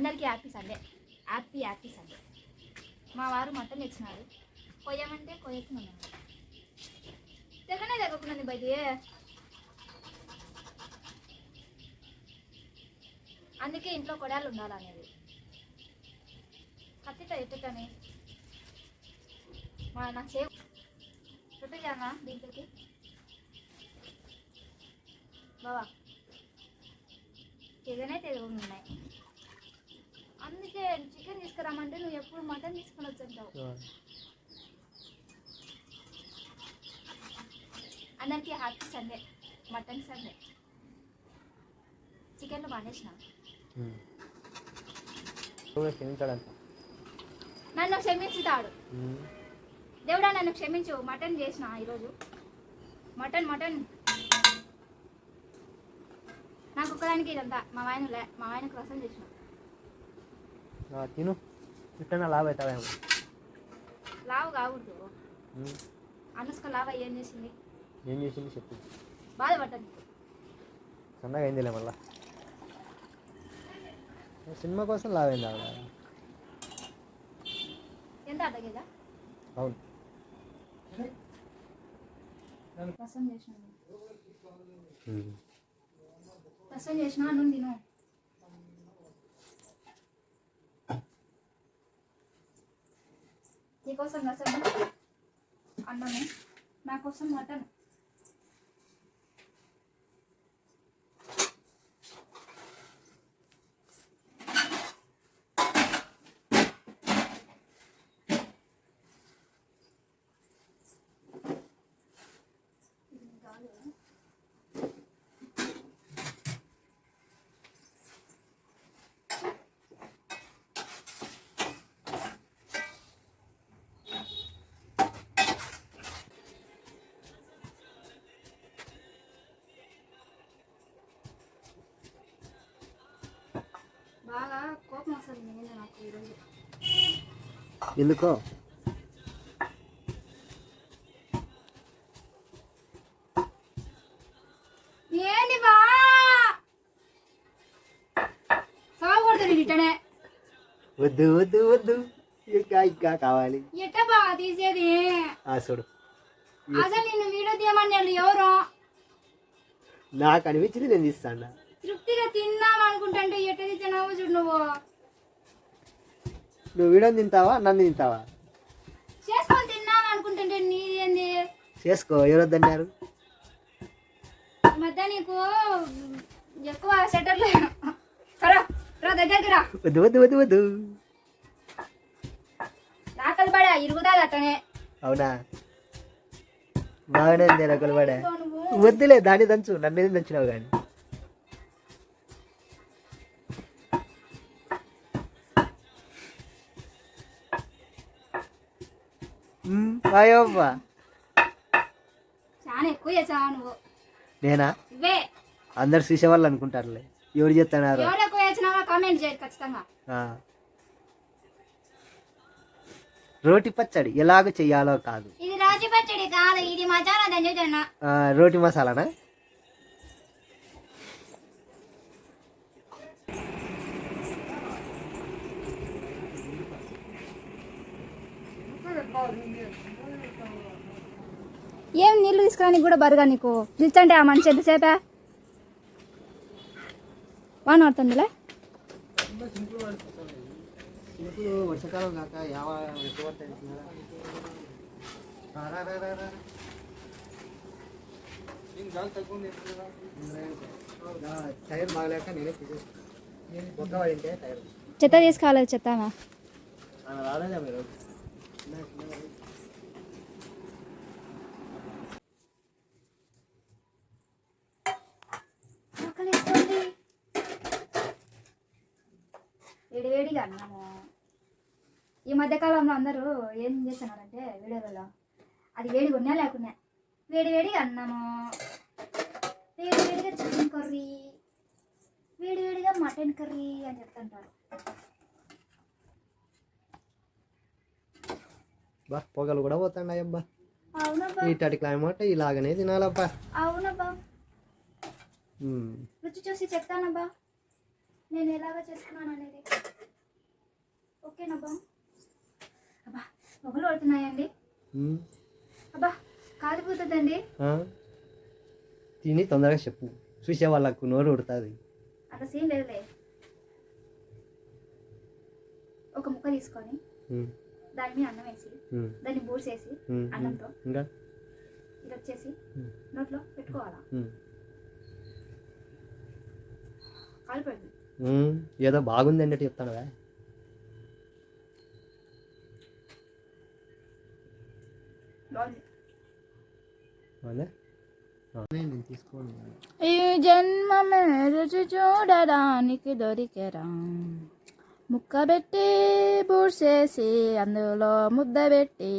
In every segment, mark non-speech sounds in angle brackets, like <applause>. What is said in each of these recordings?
అందరికీ happy Sunday happy happy Sunday మా వారు మటన్ తెచ్చినారు. కొయ్యమంటే కొయ్యకున్నాను తెగనే తెగకున్నది బయట అందుకే ఇంట్లో కొడాలు ఉండాలనేది. కత్తిట ఎట్టుకని మా నా చే రొట్టె దీంట్లోకి? బావా. తెగనే తెగ ఉన్నాయి. తీసుకురామంటే నువ్వు ఎప్పుడు మటన్ తీసుకుని వచ్చుంటావు అందరికీ హ్యాపీ సండే మటన్ సండే. చికెన్లో మానేసిన. నన్ను క్షమించుతాడు. దేవుడా నన్ను క్షమించు. మటన్ చేసిన ఈరోజు. Mutton mutton. నాకు ఒక్కదానికి ఇదంతా. మా ఆయన మా ఆయన కోసం చేసిన. తిను. ఇట్లా లాభ అవుతావేమో. లావు కాకూడదు. అనుష్క లావు ఏం చేసింది? ఏం చేసింది చెప్పు. బాధపడ్డాను. సన్నగా అయిందిలే మళ్ళా. సినిమా కోసం లావ్ అయింది ఆవిడ. ఎంత అడ్డగేదా? అవును. రసం చేసిన రసం చేసిన తిను. నీకోసం రసం అన్నమే. నా కోసం మటన్. ఎందుకో? వద్దు వద్దు వద్దు. ఇంకా ఇంకా కావాలి. ఎట్ట బా తీసేది? ఆ చూడు. అసలు నిన్ను వీడియో తీయమని వాళ్ళు ఎవరు? నాకు అనిపించింది నేను తీస్తాను? తృప్తిగా తిన్నాం అనుకుంటుంటే ఎట్ట తీసినావు చూడు నువ్వు. నువ్వు వీడియో తింటావా? నన్ను తింటావా? చేసుకొని తిన్నాం అనుకుంటుంటే నీదేంది? చేసుకో ఎవరు వద్దన్నారు ఈ మధ్య నీకు ఎక్కువ సెటర్లు రా రా దగ్గరికి రా. వద్దు వద్దు వద్దు వద్దు. రాకలు పడా ఇరుగుతుంది అట్టనే. అవునా? బాగానే ఉంది నువ్వు. వద్దులే దాన్ని దంచు. నన్ను దంచినావు కానీ. అయ్యవ్వా చాలా ఎక్కువ చేసావా నువ్వు? నేనా? ఇవే. అందరు చూసేవాళ్ళు అనుకుంటారులే. ఎవరు చెప్తున్నారు ఎవరు ఎక్కువ చేసినావో కామెంట్ చేయండి ఖచ్చితంగా. ఆ. రోటి పచ్చడి ఎలాగ చెయ్యాలో కాదు. ఇది రాజు పచ్చడి కాదు ఇది మసాలా దంచుతున్నా. రోటి మసాలానా? ఏం నీళ్ళు తీసుకురానికి కూడా బరుగా నీకు? నిల్చండి ఆ మనిషి ఎంతసేపే? వాన పడుతుందిలే. వర్షాకాలం కాక టైర్ బాగలేక నేనే చెత్త తీసుకోవాలి చెత్త రాలేదా మీరు? వేడి వేడిగా అన్నాము. ఈ మధ్యకాలంలో అందరూ ఏం చేస్తున్నారంటే వీడియోలలో అది వేడిగా ఉన్నా లేకున్నా వేడి వేడిగా అన్నాము. వేడి వేడిగా చికెన్ కర్రీ వేడి వేడిగా మటన్ కర్రీ అని చెప్తుంటారు. బా పొగలు కూడా పోతున్నాయి అబ్బా. ఇట్లాంటి క్లైమేట్ ఇలాగనే తినాలబ్బా. అవునబ్బా. రుచి చూసి చెప్తానబ్బా. నేను ఎలాగ చేసుకున్నాను అనేది. అబ్బా? పడుతున్నాయండి. అబ్బా కాలిపోతుందండి? తిని తొందరగా చెప్పు. చూసే వాళ్ళకు నోరు ఉడుతుంది అంత సీన్ లేదులే. ఒక ముక్క తీసుకొని దాని మీద అన్నం వేసి దాన్ని బూడ్చేసి అన్నంతో ఇంకా? ఇది వచ్చేసి. నోట్లో పెట్టుకోవాలా. కాలిపోయింది. ఏదో బాగుంది అన్నట్టు చెప్తాను బాగుంది అవునా నేను తీసుకోండి ఈ జన్మ రుచి చూడడానికి దొరికెరా. ముక్క పెట్టి బూడ్చేసి అందులో ముద్ద పెట్టి.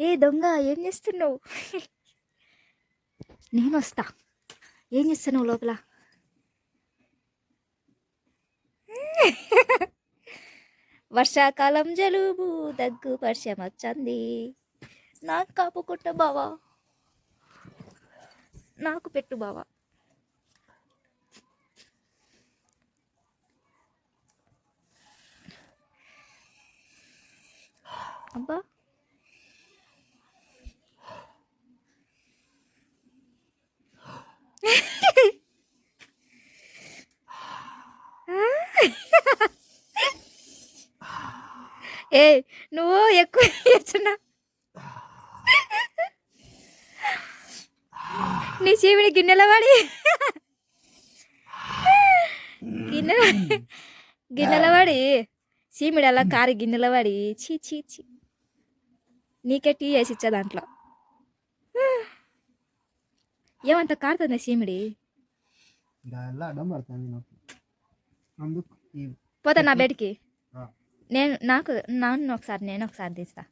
ఏ దొంగ ఏం చేస్తున్నావు? నేను వస్తా. ఏం చేస్తున్నావు లోపల? వర్షాకాలం జలుబు దగ్గు వర్షం వచ్చింది. నాకు కాపుకుంట బావా. నాకు పెట్టు బావా. అబ్బా. ఏ నువ్వు ఎక్కువ చేస్తున్నా నీ చీవిడి గిన్నెల పడి. గిన్నెల గిన్నెల పడి. చీమిడి అలా కారు గిన్నెల పడి. చీ చీ చీ నీకే టీ వేసి ఇచ్చా దాంట్లో. ఏమంత కారుతుంది చీమిడి? పోతా నా బెడ్కి. ఆ. నేను నాకు నాన్న ఒకసారి నేను ఒకసారి తీస్తా.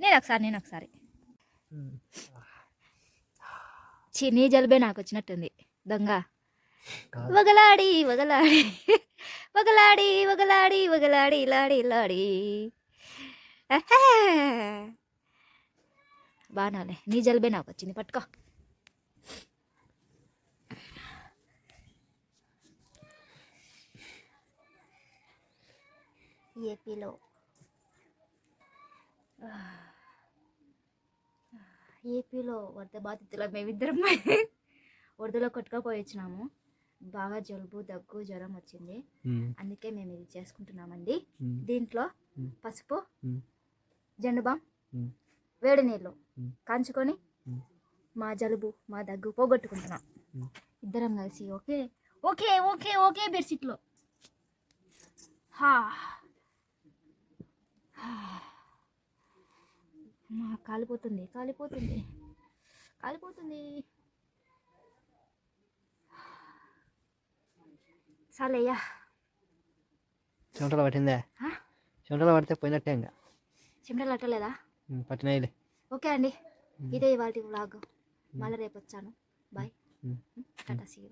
నేను ఒకసారి నేను ఒకసారి. చీ నీ జలుబే నాకు వచ్చినట్టుంది దొంగ. వగలాడి వగలాడి. వగలాడి వగలాడి వగలాడి లాడి లాడి. బాగానే నీ జలుబే నాకు వచ్చింది పట్టుకో. ఏపీలో ఏపీలో వరద బాధితుల మేమిద్దరం <laughs> వరదలో కొట్టుకపోయి వచ్చినాము బాగా జలుబు దగ్గు జ్వరం వచ్చింది. అందుకే మేము ఇది చేసుకుంటున్నామండి. దీంట్లో. పసుపు. జెండుబాం. వేడి నీళ్ళు. కాంచుకొని. మా జలుబు మా దగ్గు పోగొట్టుకుంటున్నాం. ఇద్దరం కలిసి ఓకే ఓకే ఓకే ఓకే బెడ్షీట్లో హా అమ్మా, కాలిపోతుంది కాలిపోతుంది కాలిపోతుంది. చాలయ్యా. చెమటలు పట్టిందే? చెమటలు పడితే పోయినట్టే ఇంకా. చెమటలు అట్టలేదా ఉమ్, పట్టినాయిలే. ఓకే అండి. ఇదే ఇవాళ వ్లాగ్. మళ్ళీ రేపు వచ్చాను బాయ్. Tata see.